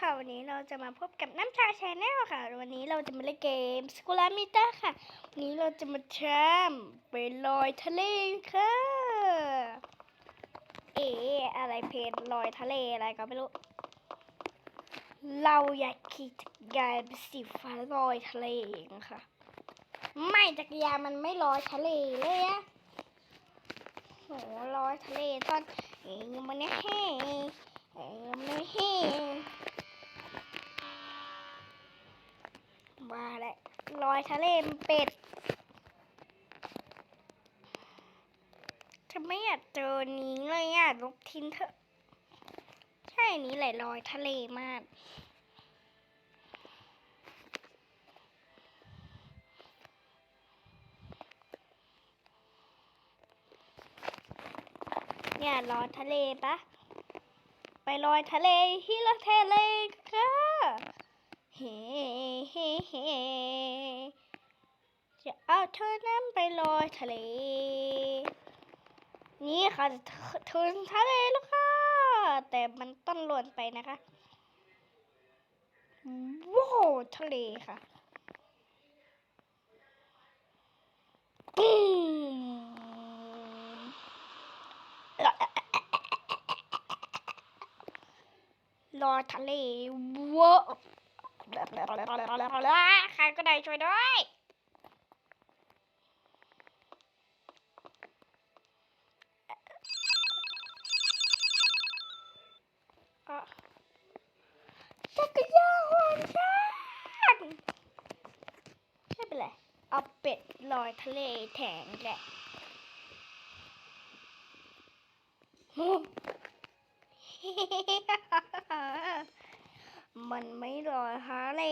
ค่ะ วันนี้เราจะมาพบกับน้ำชาชาแนลค่ะ วันนี้เราจะมาเล่นเกมสกุลามิต้าค่ะ วันนี้เราจะมาแชมไปลอยทะเลค่ะ เอ๋อะไรเพจลอยทะเลอะไรก็ไม่รู้ เราอยากขี่จักรยานไปสีฟ้าลอยทะเลเองค่ะไม่จักรยานมันไม่ลอยทะเลเลยอะโหลอยทะเลตอนเองมันเนี่ยแห้เองมันไม่แห้มาแล้วลอยทะเลมันเป็ดจะไม่อยากเจอนี้เลยอะลบทิ้งเถอะใช่นี้แหละลอยทะเลมากเนี่ยลอยทะเลปะไปลอยทะเลฮิละทะเลค่ะ เฮ้เฮ้เฮ้จะเอาเธอนั้นไปลอยทะเล นี่ค่ะจะถึงทะเลแล้วค่ะ แต่มันต้องหล่นไปนะคะว้าวทะเลค่ะปุ้มรอทะเลวอร์ ใครก็ได้ช่วยด้วยจักรยานของฉันไม่เป็นไรเอาเป็ดลอยทะเลแทนแหละ อ้มันไม่ลอยทะเล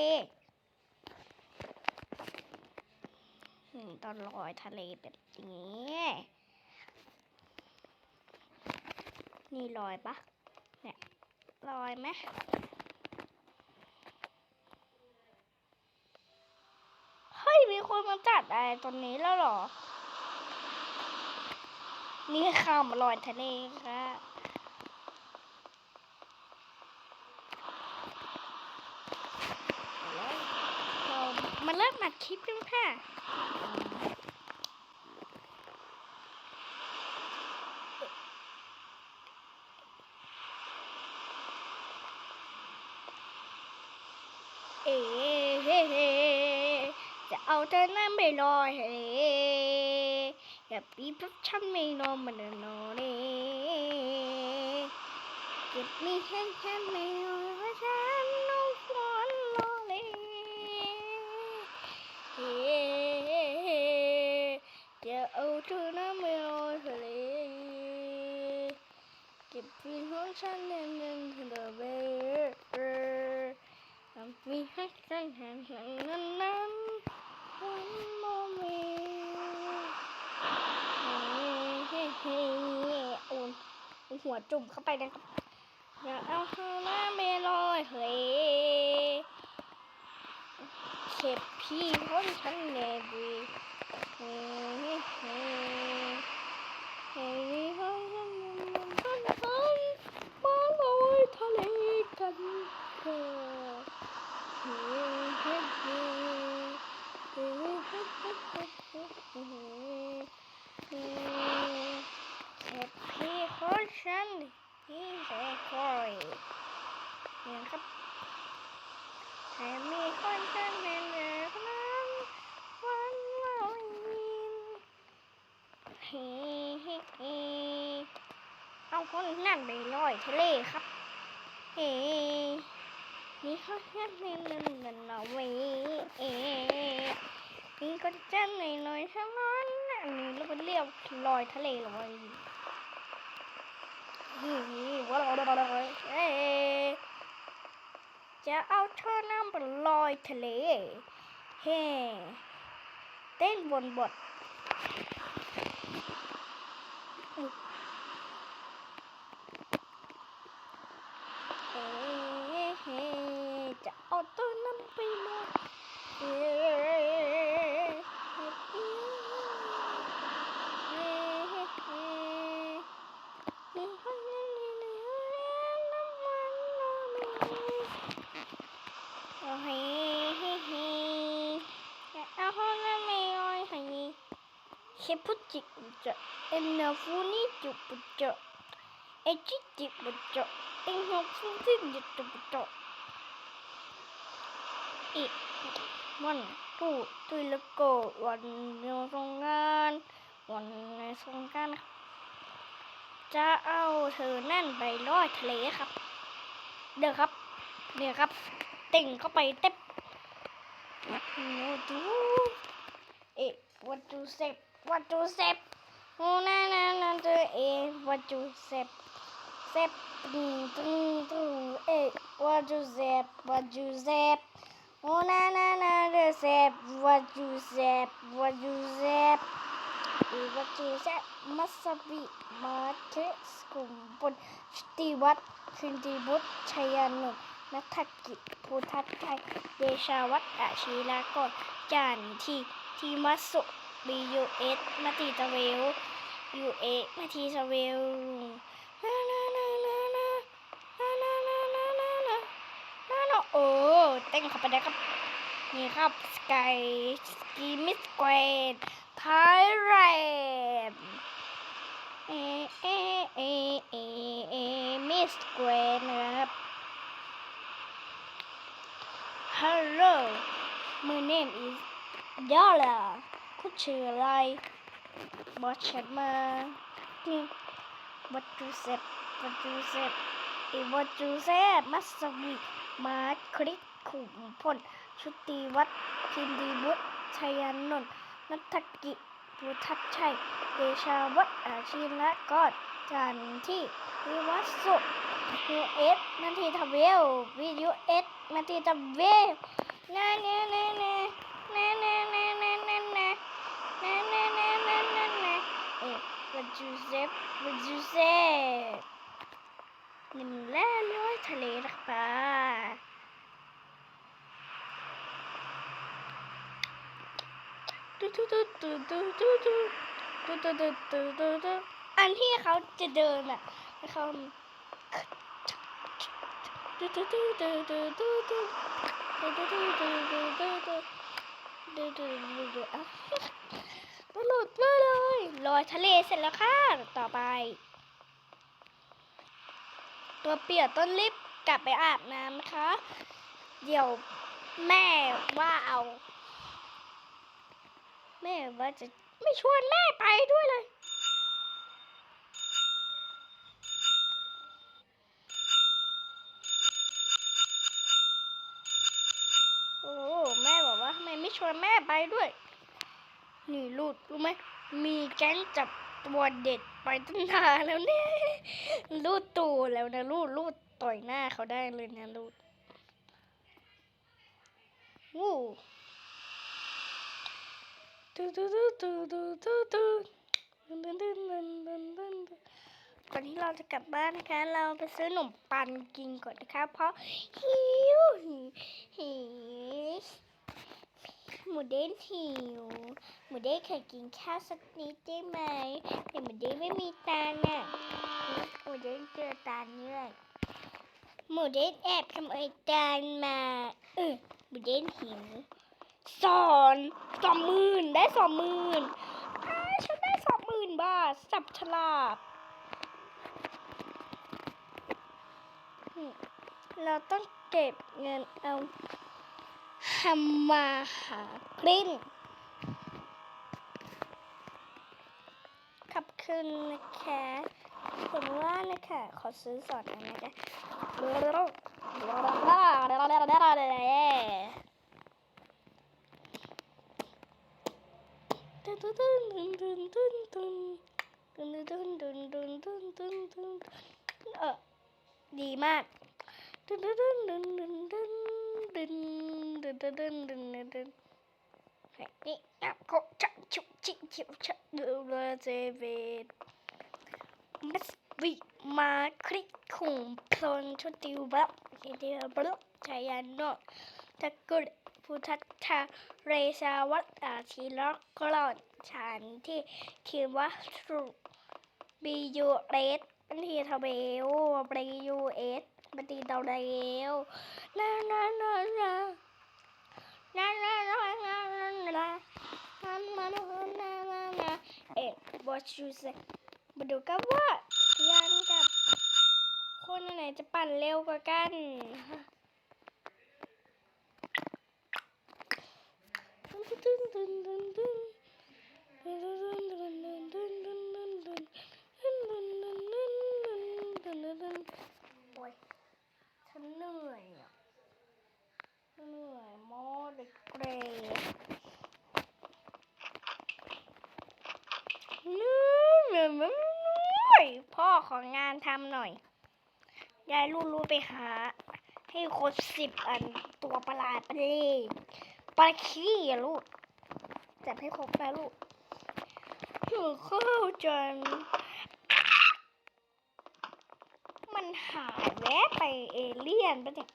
ตอนลอยทะเลเป็นอย่างนี้ นี่ลอยปะเนี่ยลอยไหมเฮ้ย มีคนมาจัดอะไรตรงนี้แล้วหรอ นี่ข้ามลอยทะเลค่ะ เรา มาเริ่มอัดคลิปกันค่ะเอ๋เฮจะเอาเธอนั้นไปลอยทะเลอย่าปีบฉันไม่นอนมันนอนเน่เก็บมีแค่แค่ไม่นอนเพราะฉัน เพียงของฉันเน้นเน้นเธอเบอร์มีให้ฉันแห่งแห่งนั้นนั้นวันโมเมเฮ้เฮ้เฮ้โอ้ยหัวจุ่มเข้าไปนะครับอย่าเอาเธอมาเมลอยเฮ้ยเข็บพี่คนฉันเนบีเฮ้เฮ้ นี่แท้คอยเนี่ยครับแต่มีคนฉันเป็นเด็กนั้นวันลอยยินเฮ้เฮ้เฮ้เอาคนนั่นไปลอยทะเลครับ เฮ้นี่เขาแค่ในเงินเงินเอาไว้เอ๊นี่ก็จะหน่อยหน่อยๆเท่านั้นอันนี้เราไปเรียกลอยทะเลลอยนี่ว่าเราเราเอ๊ จะเอาเธอน้ำไปลอยทะเลเฮ้เต้นบนบทเฮ้เฮ้จะเอาตัวน้ำไปลอยเฮ้เฮ้เฮ้เฮ้เฮ้เฮ้เฮ้น้ำมันน้ำมัน เฮ้เฮ้เฮ้เอาห้องน้ำไม่อ้อยให้เชฟพุจิบุจะเอ็นนาฟูนี่จุบุจเอจิจิบุจเอ็นนาฟูนี่จุบุจอีกวันตู้ตุยละโกวันเดียวสงกานวันในสงกานต์นะครับจะเอาเธอนั่นไปลอยทะเลครับ เดี๋ยวครับเนี่ยครับ เต่งเข้าไปเต็บดู เอ๊ะวัตถุเซฟวัตถุเซฟโอ้นั่นนั่นนั่นตัวเอ๊วัตถุเซฟเซฟตึงตึงตึงเอ๊ะวัตถุเซฟวัตถุเซฟโอ้นั่นนั่นนั่นตัวเซฟวัตถุเซฟวัตถุเซฟเอ๊วัตถุเซฟมัสบิมาเทสกุมบุตรชิติวัตรชินติบุตรชัยนุ์ นัทกิจภูทัศน์ไทยเดชาวัฒน์อาชีลากรจานทีทีมัสสุบียูเอสมาตีตะเวลยูเอมาทีตะเวลนานานานานานานานานานานานานาโอ้เต้นข้าไปได้ครับ นี่ครับสกายสกีมิสเกรดไทยแลนเอเอเอเอเอมิสเกรดนะครับ Hello my name is Dala คุณชื่ออะไรบอกฉันมานี่วัตถุเสพวัตถุเสพอีวัตถุเสพมัสวิมาคลิกขุมพลชุติวัฒน์พินดีบุตรชัยานนท์นัทกิจพุทัชชัยเดชาวัฒน์อาชีละกอดจันที่วิวัฒสุ ยูเอสนาทีทเวลวิยูเอสนาทีทเวลนาเนเนเนเนเนเนเนเนเน Na na na na na na. Eh, what you say? What you say? นี่มันแล่ลอยทะเลรักปลาตูตูตูตูตูตูตูตูตูตูตูตูตูอันที่เขาจะเดินอะเขา หลุดมาเลยลอยทะเลเสร็จแล้วค่ะ ต่อไป ตัวเปียกต้นรีบกลับไปอาบน้ำนะคะ เดี๋ยวแม่ว่าเอา แม่ว่าจะไม่ชวนแม่ไปด้วยเลย โอ้แม่บอกว่าทำไมไม่ ชวนแม่ไปด้วย นี่ลูดรู้ไหม มีแก๊งจับตัวเด็ดไปตั้งนานแล้วเนี่ยลูดตูแล้วนะลูดลูดต่อยหน้าเขาได้เลยนะลูดวู้ตูตูตูตูตูตูตูก่อนที่เราจะกลับบ้านนะคะ เราไปซื้อขนมปังกินก่อนนะคะ เพราะหิวหิว หมูเด้งหิว หมูเด้งเคยกินข้าวสักนิดได้ไหมแต่หมูเด้งไม่มีตังค์น่ะหมูเด้งเจอตังค์นี่แหละหมูเด้งแอบขโมยตังค์มาเออหมูเด้งหิวสอนสองหมื่นได้สองหมื่นฉันได้สองหมื่นบาทสับฉลาดเราต้องเก็บเงินเอา ทำมาหากลิ้นขอบคุณนะคะผมว่านะคะ ขอซื้อสอนอันะคะตึ้นตึ้นตึ้นตึ้นตึ้นตึ้นตึ้นตึ้นตึ้นตึ้นตึ้นตึ้นเออดีมากดึนดึนดึนดึนดึน ดึนดึนดึนดึนดึนดึนดึนนี่อะก็จะชุจิจิจะดูแลเจเวดมัสวิมาคลิกคุงพลนชุติวบับเดียบลุชายานโนตะกุลพุทธาเรชาวัตอาชีล็อกกรอนฉันที่คิวัตรุบียูเรสบันทีทเบลบียูเอสบันทีดาวเร็วนานานานา ชูเซมาดูกันว่าจักรยานกับ คนไหนจะปั่นเร็วกว่ากัน พ่อของงานทำหน่อย ยายรู้รู้ไปหา ให้ครบสิบอันตัวประหลาดไปเลยปลาขี้ลูกจับให้ครบไปลูกหนูเข้าจนมันหายแวะไปเอเลี่ยนปะเนี่ย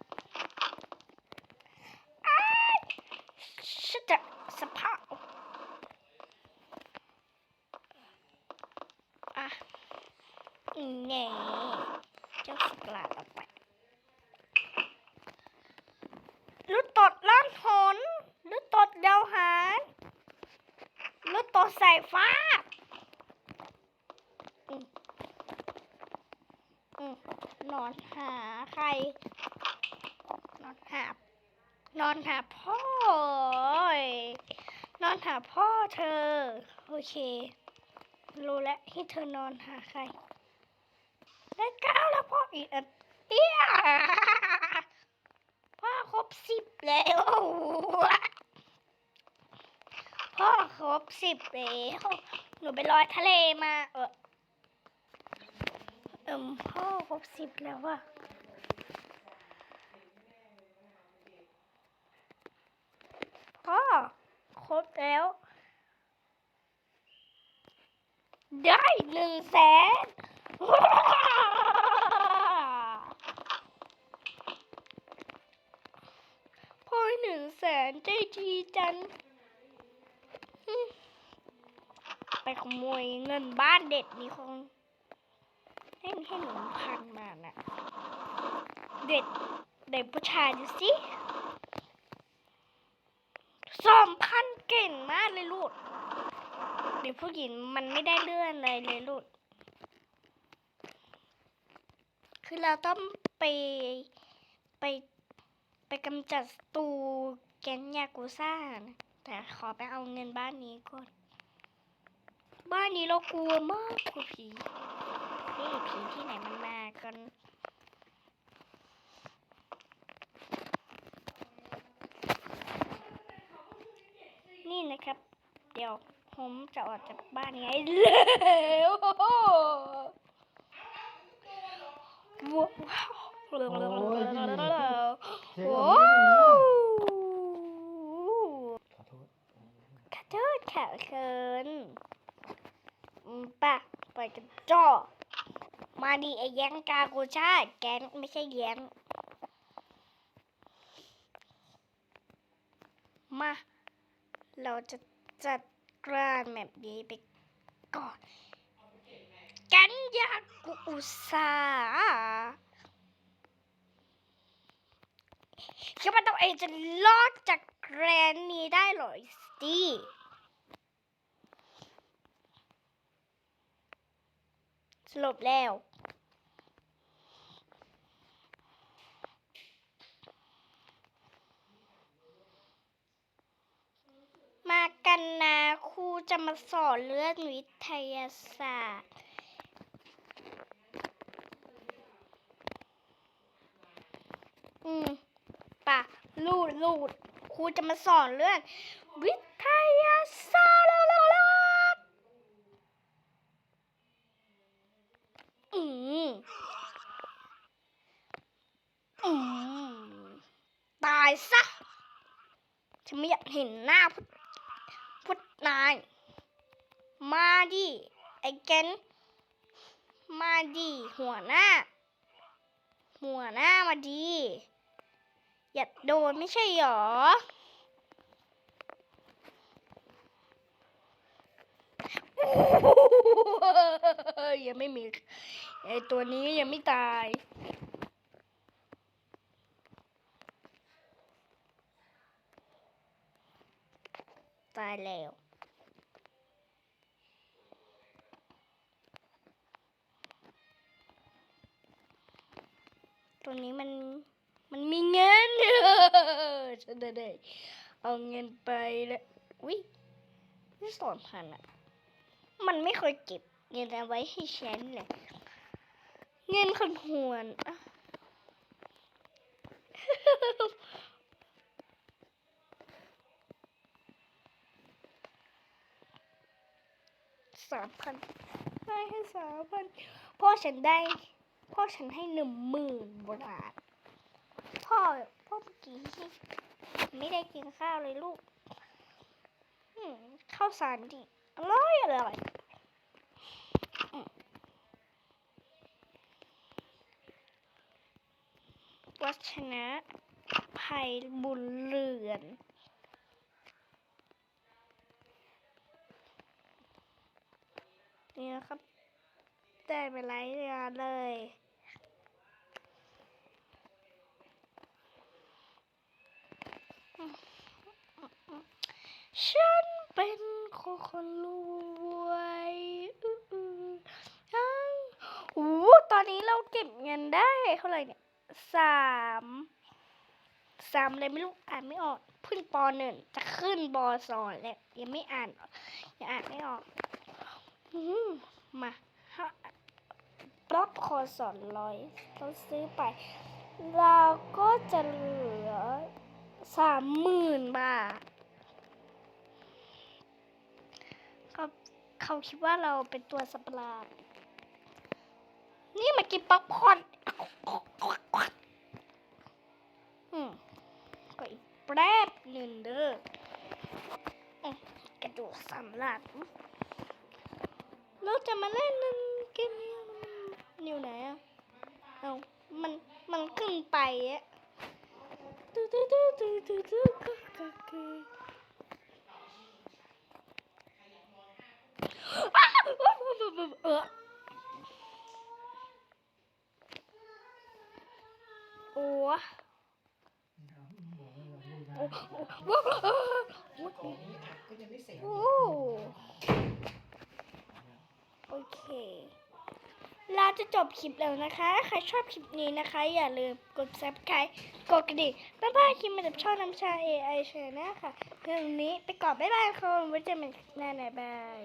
อ้ายฉันจะสภาพอะ แหน่เจ้าสกลาดออกไปลูกตดล่างหนลูกตดเดาหารลูกตดใสายฟ้าอืมอืมนอนหาใคร นอนหานอนหาพ่อเอ้ยนอนหาพ่อเธอ โอเค รู้แล้วให้เธอนอนหาใคร ได้เก้าแล้วพ่ออีกอัน เตี้ยพ่อครบสิบแล้วพ่อครบสิบแล้วหนูไปลอยทะเลมา เออเอิมพ่อครบสิบแล้วว่ะพ่อครบแล้ว ได้หนึ่งแสน พ่อหนึ่ง แสนใจดีจัง ไปขโมยเงินบ้านเด็ดนี่คงให้ให้หนูพันมาน่ะ เด็ดเด็กผู้ชายดูสิสองพันเก่งมากเลยลูกเด็กผู้หญิงมันไม่ได้เลื่อนอะไรเลยลูกคือเราต้องไปไป กำจัดตูแก๊งยากูซ่านะแต่ขอไปเอาเงินบ้านนี้ก่อน บ้านนี้เรากลัวมากกว่าผีนี่ผีที่ไหนมันมากันนี่นะครับ เดี๋ยวผมจะออกจากบ้านนี้ให้เร็วว้าวโอ้ยที่ไหน เช็คโอ้ขอโทษขอโทษค่ะเคินอืมป่ะไปกันจ่อมาดีไอ้แย้งกากูชาติแกนไม่ใช่แย้งมา เราจะจัดการแบบนี้ไปก่อน กันยากูอุตสาห์ คิดว่าตัวเองจะรอดจากแกรนนี้ได้หรอสตีสรุปแล้วมากันนะครูจะมาสอนเรื่องวิทยาศาสตร์ อืมป่ะ ลูดลูดครูจะมาสอนเรื่อง วิทยาศาสตร์อืมอืมตายซะ ฉันไม่อยากเห็นหน้าพุทพุทนาย มาดิ ไอ้แกนมาดิ หัวหน้า หัวหน้ามาดี อยากโดนไม่ใช่หรอ ยังไม่มีไอตัวนี้ยังไม่ตายตายแล้ว ตัวนี้มัน มันมีเงินฉันได้เอาเงินไปแล้วอุ้ยนี่สองพันอะมันไม่เคยเก็บเงินเอาไว้ให้ฉันเลยเงินคนหวนอะสามพันได้ให้สามพันพ่อฉันได้ พ่อฉันให้หนึ่งหมื่นบาท พ่อพ่อเมื่อกี้ไม่ได้กินข้าวเลยลูกข้าวสารดิอร่อยอร่อยวัชนะภัยบุญเรือนนี่นะครับ ได้ไปหลายงานเลย ฉันเป็นคนคนรวยอื้ออื้ออ้าวโอ้ตอนนี้เราเก็บเงินได้เท่าไหร่เนี่ยสามสามเลยไม่รู้อ่านไม่ออกเพิ่งปหนึ่งจะขึ้นบสองแล้วยังไม่อ่านยังอ่านไม่ออกอืมาฮะบล็อกคอสอนร้อยเราซื้อไป เราก็จะเหลือสามหมื่นบาท เขาคิดว่าเราเป็นตัวสัตว์ปหลาดนี่มากินป๊อปคอร์นอืมก็อีกแป๊บหนึ่งเด้อกระดูกสำลักเราจะมาเล่นันเกมนี้มันอยู่ไหนอะเอามันมันขึ้นไปอะตื้อตื้อตื้อตื้อ ตื้อตื้อก็ก็ก็อ้าวเออโอ้โอ้โอ้โอ้โอ้โอเค เราจะจบคลิปแล้วนะคะ ใครชอบคลิปนี้นะคะ อย่าลืมกด subscribe กดกระดิ่งบ๊ายบายคลิปมาจากช่องน้ำชา AI Channel ค่ะเรื่องนี้ไปก่อนบ๊ายบายคนไว้เจอกันใหม่หน้าไหนบาย